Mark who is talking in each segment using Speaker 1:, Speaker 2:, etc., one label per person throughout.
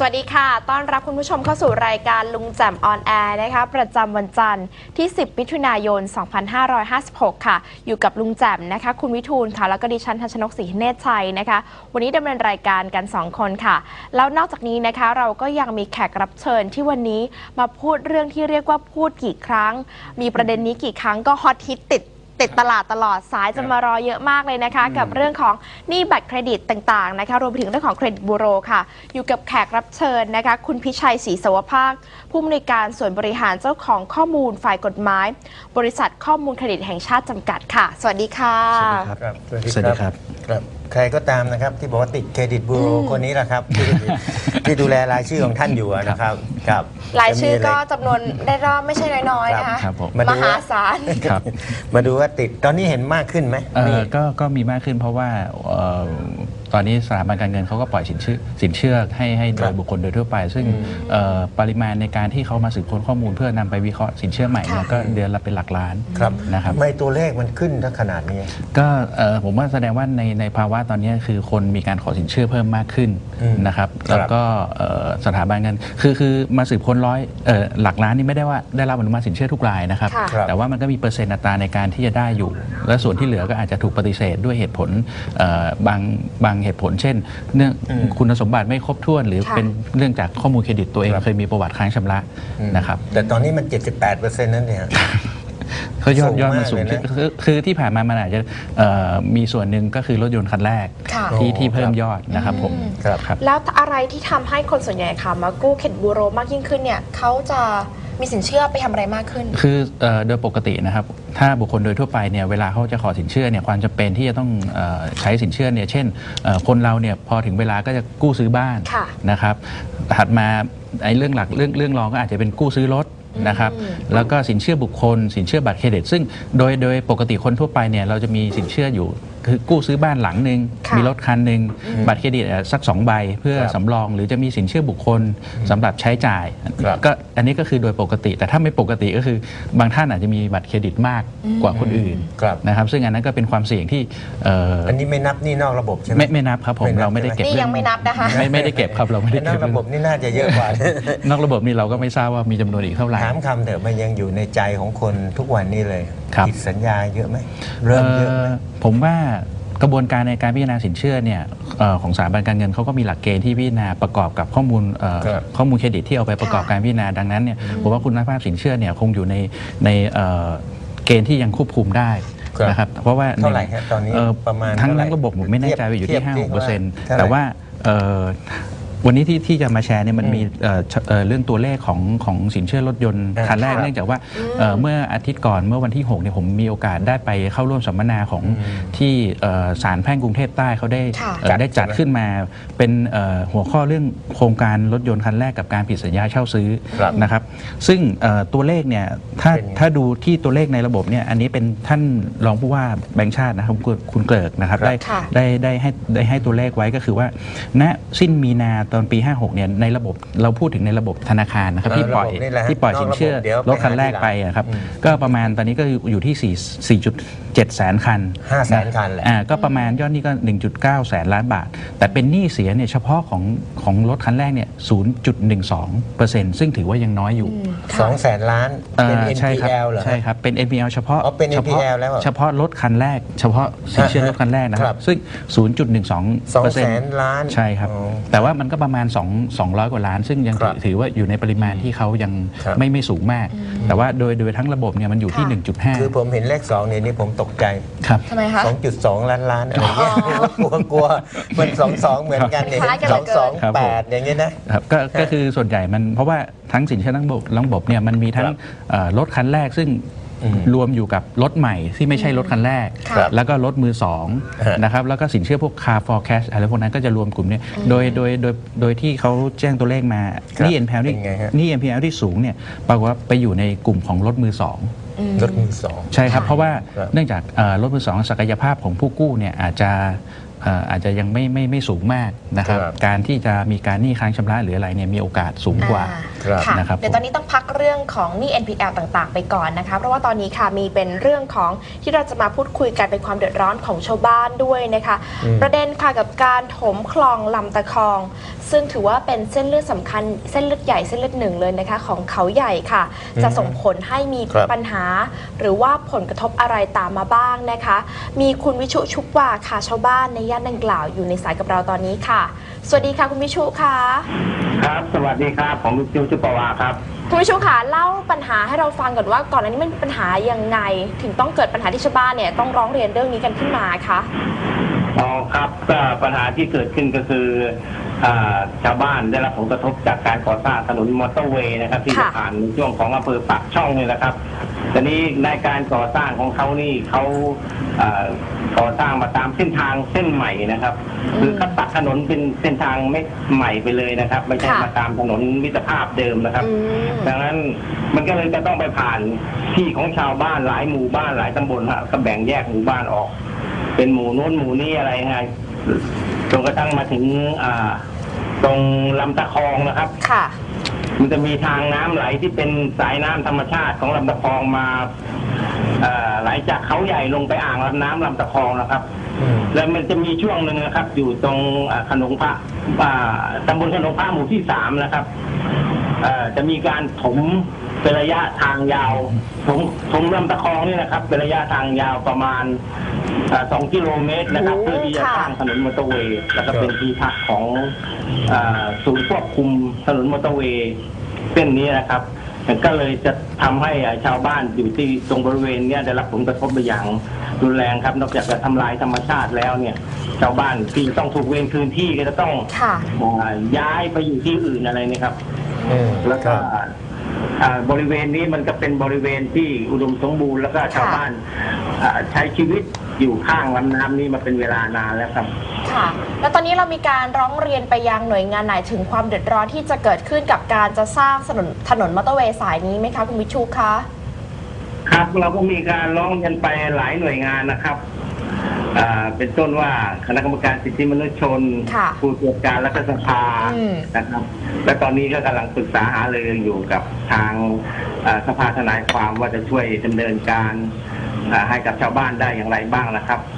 Speaker 1: สวัสดีค่ะ ต้อนรับคุณผู้ชมเข้าสู่รายการลุงแจ่มออนแอร์นะคะ ประจำวันจันทร์ที่ 10 มิถุนายน 2556 ค่ะ อยู่กับลุงแจ่มนะคะ คุณวิทูลค่ะ แล้วก็ดิฉันทัชนกศรีเนตรชัยนะคะ วันนี้ดำเนินรายการกัน 2 คนค่ะ แล้วนอกจากนี้นะคะเราก็ยังมีแขกรับเชิญที่วันนี้มาพูดเรื่องที่เรียกว่าพูดกี่ครั้ง มีประเด็นนี้กี่ครั้งก็ฮอตฮิตติด ติดตลาดตลอดสายจะมารอเยอะมากเลยนะคะ กับเรื่องของหนี้บัตรเครดิตต่างๆนะคะรวมไปถึงเรื่องของเครดิตบูโรค่ะ อยู่กับแขกรับเชิญนะคะ คุณพิชัยศรีสวภาค ผู้อำนวยการส่วนบริหารเจ้าของข้อมูลฝ่ายกฎหมาย บริษัทข้อมูลเครดิตแห่งชาติจำกัดค่ะ สวัสดีค่ะ
Speaker 2: ครับ
Speaker 3: สวัสดีครับ
Speaker 2: ครับใครก็ตามนะครับที่บอกว่าติดเครดิตบูโรคนนี้แหละครับที่ที่ดูแลรายชื่อของท่านอยู่อะนะครับครับ
Speaker 1: รายชื่อก็
Speaker 2: จะมีะไร
Speaker 1: จำนวนได้รอบไม่ใช่น้อยๆนะคะ
Speaker 3: ครับผม
Speaker 2: มาดู
Speaker 1: มหาศาล
Speaker 3: ครับ
Speaker 2: มาดูว่าติดตอนนี้เห็นมากขึ้นไหม
Speaker 3: เอ่
Speaker 2: นี่
Speaker 3: อก็ก็มีมากขึ้นเพราะว่าเอ่อ ตอนนี้สถาบันการเงินเขาก็ปล่อยสินเชื่อสินเชื่อให้ให้โด
Speaker 2: ครั
Speaker 3: ย
Speaker 2: บ
Speaker 3: บุคคลโดยทั่วไป ซึ่งเอ่อปริมาณในการที่เขามาสืบค้นข้อมูลเพื่อนำไปวิเคราะห์สินเชื่อใหม่เนี่ย
Speaker 1: ค่ะ
Speaker 3: ก็เดือนละเป็นหลักล้าน
Speaker 2: ครับ
Speaker 3: นะครับ
Speaker 2: ทำไมตัวเลขมันขึ้นถ้าขนาดนี้
Speaker 3: ก็เอ่อผมว่าแสดงว่าในในภาวะตอนนี้คือคนมีการขอสินเชื่อเพิ่มมากขึ้น
Speaker 2: อืม
Speaker 3: นะครับ
Speaker 2: ครับ
Speaker 3: แล้วก็เอ่อสถาบันเงินคือคือมาสืบค้นร้อยเอ่อหลักล้านนี่ไม่ได้ว่าได้รับอนุมัติสินเชื่อทุกรายนะครับ
Speaker 1: ค่ะ
Speaker 2: ครับ
Speaker 3: แต่ว่ามันก็มีเปอร์เซ็นต์อัตราในการที่จะได้อยู่ และส่วนที่เหลือก็อาจจะถูกปฏิเสธด้วยเหตุผลเอ่อบางบางเหตุผลเช่น เนื่อง
Speaker 2: อืม
Speaker 3: คุณสมบัติไม่ครบถ้วน หรือ
Speaker 1: ค่ะ
Speaker 3: เป็นเรื่องจากข้อมูลเครดิตตัวเอง
Speaker 2: ครับ
Speaker 3: เคยมีประวัติค้างชำระ
Speaker 2: อืม
Speaker 3: นะครับ
Speaker 2: แต่ตอนนี้มัน 78เปอร์เซ็นต์นั่นเนี่ย
Speaker 3: เขายอด
Speaker 2: สูง
Speaker 3: ยอดมัน
Speaker 2: มาก
Speaker 3: สูง
Speaker 2: เลยนะ
Speaker 3: คือคือคือที่ผ่านมามันอาจจะเอ่อมีส่วนหนึ่งก็คือรถยนต์คันแรก
Speaker 1: ค่ะ
Speaker 3: ที่
Speaker 2: โอ้
Speaker 3: ที่เพิ่ม
Speaker 2: ครับ
Speaker 3: ยอดนะครับผม
Speaker 1: อืม
Speaker 2: ครับ
Speaker 3: ครับ
Speaker 1: แล้วอะไรที่ทำให้คนส่วนใหญ่ค่ะ มากู้เครดิตบูโรมากยิ่งขึ้นเนี่ยเขาจะมีสินเชื่อไปทำอะไรมากขึ้น
Speaker 3: คือเอ่อโดยปกตินะครับ ถ้าบุคคลโดยทั่วไปเนี่ยเวลาเขาจะขอสินเชื่อเนี่ยความจำเป็นที่จะต้องเออใช้สินเชื่อเนี่ยเช่นเอ่อคนเราเนี่ยพอถึงเวลาก็จะกู้ซื้อบ้าน
Speaker 1: ค่ะ
Speaker 3: นะครับถัดมาไอ้เรื่องหลักเรื่องเรื่องรองก็อาจจะเป็นกู้ซื้อรถ นะครับแล้วก็สินเชื่อบุคคล สินเชื่อบัตรเครดิต ซึ่งโดยโดยปกติคนทั่วไปเนี่ยเราจะมีสินเชื่ออยู่ คือกู้ซื้อบ้านหลังหนึ่ง
Speaker 1: ค่ะ
Speaker 3: มีรถคันหนึ่งบัตรเครดิตอะสักสองใบเพื่อ
Speaker 2: ครับ
Speaker 3: สำรอง หรือจะมีสินเชื่อบุคคลสำหรับใช้จ่าย
Speaker 2: ครับ
Speaker 3: ก็อันนี้ก็คือโดยปกติ แต่ถ้าไม่ปกติก็คือบางท่านอาจจะมีบัตรเครดิตมากกว่าคนอื่น
Speaker 2: ครับ
Speaker 3: นะครับ ซึ่งอันนั้นก็เป็นความเสี่ยงที่เอ่อ
Speaker 2: อันนี้ไม่นับหนี่นอกระบบใช่ไหม
Speaker 3: ไม่ไม่นับครับผม
Speaker 2: ไม่นับ
Speaker 3: เราไม่ได้เก็บ
Speaker 1: นี่
Speaker 3: เรื่
Speaker 1: ยังไม่นับนะคะ
Speaker 3: ไม่ไม่ได้เก็บครับเราไม่ได้
Speaker 2: นอ
Speaker 3: เก็
Speaker 2: ก
Speaker 3: บ
Speaker 2: ระบบนี่น่าจะเยอะกว่า
Speaker 3: นอกระบบนี่เราก็ไม่ทราบว่ามีจำนวนอีกเท่าไหร่
Speaker 2: ถามคำเถอะมันยังอยู่ในใจของคนทุกวันนี้เลย
Speaker 3: ครับ
Speaker 2: ผิดสัญญาเยอะไหมเริ่มเยอะไหม
Speaker 3: เอ่อผมว่ากระบวนการในการพิจารณาสินเชื่อเนี่ยเอ่อของสถาบันการเงินเขาก็มีหลักเกณฑ์ที่พิจารณาประกอบกับข้อมูลเอ่อ
Speaker 2: ครับ
Speaker 3: ข้อมูลเครดิตที่เอาไปประกอบการพิจารณาดังนั้นเนี่ยผมว่าคุณภาพสินเชื่อเนี่ยคงอยู่ในในเอ่อเกณฑ์ที่ยังควบคุมได้
Speaker 2: ครับ
Speaker 3: นะครับเพราะว่า
Speaker 2: เท่าไหร่ฮะตอนนี้
Speaker 3: เป
Speaker 2: ระมาณ
Speaker 3: ทั้ง
Speaker 2: เท่าไหร่
Speaker 3: ทั้งระบบผมไม่แน่ใจว่าอยู่ที่
Speaker 2: เทียบ
Speaker 3: 5 6เปอร์เซ็นต์
Speaker 2: เท่าไหร่
Speaker 3: แต่ว่าเอ่อ วันนี้ที่ที่จะมาแชร์เนี่ยมันมีเอ่อเอ่อเรื่องตัวเลขของของสินเชื่อรถยนต์
Speaker 2: อ่า
Speaker 3: คันแรก
Speaker 2: ครับ
Speaker 3: เนื่องจากว่าเอ่อเมื่ออาทิตย์ก่อนเมื่อวันที่6เนี่ยผมมีโอกาสได้ไปเข้าร่วมสัมมนาของ
Speaker 2: อืม
Speaker 3: ที่เอ่อศาลแพ่งกรุงเทพใต้เขาได้
Speaker 1: ค่ะ
Speaker 3: เอ่อได้จัดขึ้นมาเป็นเอ่อหัวข้อเรื่องโครงการรถยนต์คันแรกกับการผิดสัญญาเช่าซื้อ
Speaker 2: ครับ
Speaker 3: นะครับ ซึ่งเอ่อตัวเลขเนี่ยถ้า
Speaker 2: เป็นไง
Speaker 3: ถ้าดูที่ตัวเลขในระบบเนี่ยอันนี้เป็นท่านรองผู้ว่าแบงค์ชาตินะครับคุณคุณเกลิกนะครับ
Speaker 2: ครับ
Speaker 3: ได้
Speaker 1: ค่ะ
Speaker 3: ได้ได้ให้ได้ให้ตัวเลขไว้ก็คือว่า ณสิ้นมีนาตอนปี 56เนี่ยในระบบเราพูดถึงในระบบธนาคารนะครับ
Speaker 2: เออ
Speaker 3: ที่ปล่อย
Speaker 2: ระบบนี่แหละฮะ
Speaker 3: ที่ปล่อยสินเชื่อน
Speaker 2: อกระบบเดี๋ยว
Speaker 3: รถคันแรก
Speaker 2: ไป
Speaker 3: ไป
Speaker 2: หาทีหลัง
Speaker 3: อะครับ
Speaker 2: อืม
Speaker 3: ก็ประมาณตอนนี้ก็อยู่ที่ 4 4.7 แสนคัน
Speaker 2: ห้าแสน
Speaker 3: นะ
Speaker 2: คันแหละ
Speaker 3: อ่าก็ประมาณยอดหนี้ก็ 1.9 แสนล้านบาท แต่เป็นหนี้เสียเนี่ยเฉพาะของของรถคันแรกเนี่ย 0.12เปอร์เซ็นต์ซึ่งถือว่ายังน้อยอยู่
Speaker 2: สองแสนล้านเป็น
Speaker 3: อ่าใช่ครับ
Speaker 2: NPL เหรอฮะ
Speaker 3: ใช่ครับ เป็น NPL เฉพาะ
Speaker 2: อ๋อเป็น
Speaker 3: ฉพาะ
Speaker 2: NPL แล้วเหรอ
Speaker 3: เฉพาะรถคันแรก เฉพาะสินเชื่อรถคันแรกนะค
Speaker 2: ครั
Speaker 3: รับ
Speaker 2: บ
Speaker 3: ซึ่ง 0.12
Speaker 2: สอง
Speaker 3: เปอร์เซ็น
Speaker 2: แส
Speaker 3: ต์
Speaker 2: นล้าน
Speaker 3: ใช่ครับ
Speaker 2: อ๋อ
Speaker 3: แต่ว่ามันก็ประมาณ 2 200 กว่าล้าน ซึ่งยัง
Speaker 2: ครับ
Speaker 3: ถือว่าอยู่ในปริมาณที่เขายัง
Speaker 2: ครับ
Speaker 3: ไม่ไม่สูงมาก แต่ว่าโดยโดยทั้งระบบเนี่ยมันอยู่ที่
Speaker 1: ค่ะ
Speaker 2: คือ
Speaker 3: 1.5
Speaker 2: ผมเห็นเลขสองเนี่ยนี่ผมตกใจ
Speaker 3: ครับ
Speaker 1: ทำไมคะ
Speaker 2: 2.2 ล้านล้านอะไรเงี้ยกลัวกลัวมันสองสองเหมือนกันเนี่ย
Speaker 1: คล้ายกันเห
Speaker 2: ส
Speaker 1: ลื
Speaker 2: อ
Speaker 1: องเกิน
Speaker 2: สอง
Speaker 3: ครับ
Speaker 2: แป
Speaker 3: ผม
Speaker 2: ดอย่างเงี้ยนะ
Speaker 3: ครับก็ก็คือส่วนใหญ่มันเพราะว่าทั้งสินเชื่อทั้งระบบระบบเนี่ยมันมีทั้ง
Speaker 2: ครับ
Speaker 3: เอ่อรถคันแรกซึ่ง
Speaker 2: อืม
Speaker 3: รวมอยู่กับรถใหม่ที่ไม่ใช่รถคันแรก
Speaker 1: ครับ
Speaker 3: แล้วก็รถมือสอง
Speaker 2: ฮะ
Speaker 3: นะครับแล้วก็สินเชื่อพวก car for cash อะไรพวกนั้นก็จะรวมกลุ่มเนี้โดยโดยโดยโดยที่เขาแจ้งตัวเลขมา
Speaker 2: ครับ
Speaker 3: นี่ NPL ที่
Speaker 2: เป็นไงฮะ
Speaker 3: นี่ NPL ที่สูงเนี่ยปรากฏว่าไปอยู่ในกลุ่มของรถมือสอง
Speaker 2: รถมือสอง
Speaker 3: ใช่ครับ
Speaker 1: ค่ะ
Speaker 3: เพราะว่า
Speaker 2: ครับ
Speaker 3: เนื่องจากเอ่อรถมือสองศักยภาพของผู้กู้เนี่ยอาจจะเอ่ออาจจะยังไม่ไม่ไม่สูงมากนะครับ
Speaker 2: ครับ
Speaker 3: การที่จะมีการหนี้ค้างชำระหรืออะไรเนี่ยมีโอกาสสูงกว่า
Speaker 1: อ่
Speaker 2: ครับ
Speaker 1: ค่ะ
Speaker 3: นะครับ
Speaker 1: เดี๋ยวตอนนี้ต้องพักเรื่องของหนี้ NPL ต่างๆ ไปก่อนนะคะ เพราะว่าตอนนี้ค่ะมีเป็นเรื่องของที่เราจะมาพูดคุยกันเป็นความเดือดร้อนของชาวบ้านด้วยนะคะ
Speaker 2: อืม
Speaker 1: ประเด็นค่ะกับการถมคลองลำตะคอง ซึ่งถือว่าเป็นเส้นเลือดสำคัญเส้นเลือดใหญ่เส้นเลือดหนึ่งเลยนะคะ ของเขาใหญ่ค่ะ จะส่งผลให้มี
Speaker 2: ครับ
Speaker 1: ปัญหา หรือว่าผลกระทบอะไรตามมาบ้างนะคะ มีคุณวิชุชุบวาค่ะชาวบ้านในย่านดังกล่าวอยู่ในสายกับเราตอนนี้ค่ะ สวัสดีค่ะคุณวิชุค่ะ
Speaker 4: ครับ สวัสดีครับผมจิวจุปวาครับ
Speaker 1: คุณผู้ชมคะเล่าปัญหาให้เราฟังก่อนว่าก่อนอันนี้มันเป็นปัญหายังไง ถึงต้องเกิดปัญหาที่ชาวบ้านเนี่ยต้องร้องเรียนเรื่องนี้กันขึ้นมาคะ
Speaker 4: อ๋อครับก็ปัญหาที่เกิดขึ้นก็คืออ่าชาวบ้านได้รับผลกระทบจากการก่อสร้างถนนมอเตอร์เวย์นะครับ ที่จะ
Speaker 1: ค่ะ
Speaker 4: ผ่านในช่วงของอำเภอปากช่องนี่นะครับทีนี้ในการก่อสร้างของเขานี่เขาอ่า ก่อสร้างมาตามเส้นทางเส้นใหม่นะครับ คือเขาตัดถนนเป็นเส้นทางไม่ใหม่ไปเลยนะครับ ไม่ใช่มาตามถนนมิตรภาพเดิมนะครับ
Speaker 1: อืม
Speaker 4: ดังนั้นมันก็เลยจะต้องไปผ่านที่ของชาวบ้านหลายหมู่บ้านหลายตำบลฮะก็แบ่งแยกหมู่บ้านออก เป็นหมู่โน้นหมู่นี้อะไรไงจนกระทั่งมาถึงอ่า ตรงลำตะคองนะครับ
Speaker 1: ค่ะ
Speaker 4: มันจะมีทางน้ำไหลที่เป็นสายน้ำธรรมชาติของลำตะคองมาเอ่อ ไหลจากเขาใหญ่ลงไปอ่างลำน้ำลำตะคองนะครับ
Speaker 2: อืม
Speaker 4: แล้วมันจะมีช่วงหนึ่งนะครับ อยู่ตรงอ่าขนงพระอ่าตำบลขนงพระหมู่ที่สามนะครับเอ่อจะมีการถมเป็นระยะทางยาวถมถมลำตะคองนี่นะครับ เป็นระยะทางยาวประมาณอ่าสองกิโลเมตรนะครับ
Speaker 1: โอ้
Speaker 4: เพื่อที่จะ
Speaker 1: ค่ะ
Speaker 4: สร้างถนนมอเตอร์เวย์แล้วก็เป็นที่พักของอาศูนย์ควบคุมถนนมอเตอร์เวย์เส้นนี้นะครับ ก็เลยจะทำให้อ่าชาวบ้านอยู่ที่ตรงบริเวณเนี้ยได้รับผลกระทบไปอย่างรุนแรงครับ นอกจากจะทำลายธรรมชาติแล้วเนี่ย ชาวบ้านที่จะต้องถูกเวรคืนที่ก็จะต้อง
Speaker 1: ค่ะ
Speaker 4: อ่าย้ายไปอยู่ที่อื่นอะไรเนี่ยครับ
Speaker 2: อืม
Speaker 4: แล้ว
Speaker 2: ค
Speaker 4: ก็
Speaker 2: รับ
Speaker 4: อ่าบริเวณนี้มันก็เป็นบริเวณที่อุดมสมบูรณ์แล้วก็ชาวบ้านอ่าใช้ชีวิตอยู่ข้างลำน้ำนี้มาเป็นเวลานานแล้วครับ
Speaker 1: ค่ะ แล้วตอนนี้เรามีการร้องเรียนไปยังหน่วยงานไหนถึงความเดือดร้อนที่จะเกิดขึ้นกับการจะสร้างถนนถนนมอเตอร์เวย์สายนี้ไหมคะคุณวิชูคะ
Speaker 4: ครับเราก็มีการร้องกันไปหลายหน่วยงานนะครับอ่าเป็นต้นว่าคณะกรรมการสิทธิมนุษยชน
Speaker 1: ค่ะ
Speaker 4: ผู้ตรวจการรัฐสภา
Speaker 1: อืม
Speaker 4: นะครับ และตอนนี้ก็กำลังปรึกษาหารืออยู่กับทางอ่าสภาทนายความว่าจะช่วยดำเนินการอ่าให้กับชาวบ้านได้อย่างไรบ้างนะครับ
Speaker 2: อืม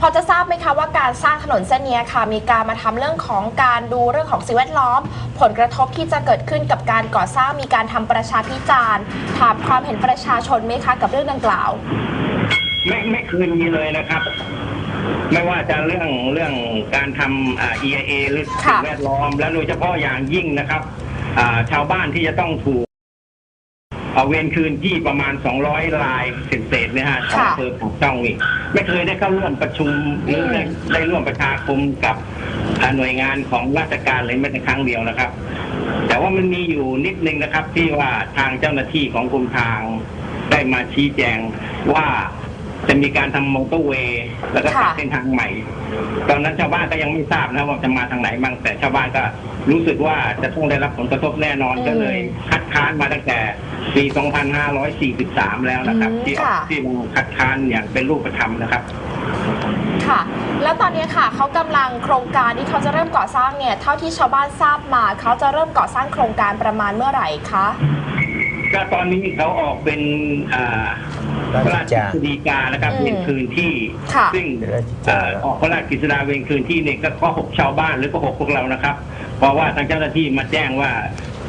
Speaker 1: พอจะทราบไหมคะว่าการสร้างถนนเส้นนี้ค่ะ มีการมาทำเรื่องของการดูเรื่องของสิ่งแวดล้อม ผลกระทบที่จะเกิดขึ้นกับการก่อสร้างมีการทำประชาพิจารณ์ถามความเห็นประชาชนไหมคะ กับเรื่องดังกล่าว
Speaker 4: ไม่ไม่คืนมีเลยนะครับ ไม่ว่าจะเรื่องเรื่องการทำอ่า EIA หรือสิ่ง
Speaker 1: ค่ะ
Speaker 4: แวดล้อม และโดยเฉพาะอย่างยิ่งนะครับอ่าชาวบ้านที่จะต้องถูก เอาเวรคืนที่ประมาณ 200รายเศษๆเนี่ยฮะของ
Speaker 1: ค่ะ
Speaker 4: อำเภอปากช่องนี่ไม่เคยได้เข้าร่วมประชุมหรือได้ได้ร่วมประชาคมกับอ่าหน่วยงานของราชการเลยแม้แต่ครั้งเดียวนะครับ แต่ว่ามันมีอยู่นิดนึงนะครับ ที่ว่าทางเจ้าหน้าที่ของกรมทางได้มาชี้แจงว่าจะมีการทำมอเตอร์เวย์แล้วก็
Speaker 1: ค่ะ
Speaker 4: ตัดเส้นทางใหม่ ตอนนั้นชาวบ้านก็ยังไม่ทราบนะว่าจะมาทางไหนบ้างแต่ชาวบ้านก็ รู้สึกว่าจะต้องได้รับผลกระทบแน่นอน
Speaker 1: อืม
Speaker 4: ก็เลยคัดค้านมาตั้งแต่ปี 2543 แล้วนะครับ
Speaker 1: อืม
Speaker 4: ที่ออก
Speaker 1: ค่ะ
Speaker 4: ที่มันคัดค้านอย่างเป็นรูปธรรมนะครับ
Speaker 1: ค่ะ แล้วตอนนี้ค่ะเขากำลังโครงการที่เขาจะเริ่มก่อสร้างเนี่ยเท่าที่ชาวบ้านทราบมาเขาจะเริ่มก่อสร้างโครงการประมาณเมื่อไหร่คะ
Speaker 4: ก็ตอนนี้เขาออกเป็นอ่าพระราชกฤษฎีกานะครับ
Speaker 1: อืม
Speaker 4: เป็นคืนที่
Speaker 1: ค่ะ
Speaker 4: ซึ่ง
Speaker 2: เดี๋ยวเราจะ
Speaker 4: เอ่อออกพระราชกฤษฎาเวรคืนที่เนี่ยก็ข้อหกชาวบ้านหรือก็หกพวกเรานะครับ เพราะว่าทางเจ้าหน้าที่มาแจ้งว่า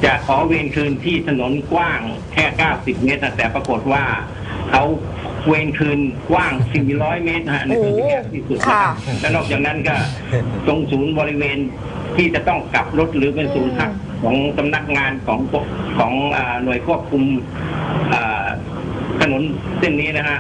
Speaker 4: จะขอเวรคืนที่ถนนกว้างแค่ 90 เมตรนะแต่ปรากฏว่าเขาเวรคืนกว้าง 400 เมตรนะฮะนี่คือแคบที่สุดนะครับ
Speaker 1: ค่ะ
Speaker 4: และนอกจากนั้นก็ตรงศูนย์บริเวณที่จะต้องกลับรถหรือเป็นศูนย์พัก ของสำนักงานของของอหน่วยควบคุมถนนเส้นนี้นะฮะ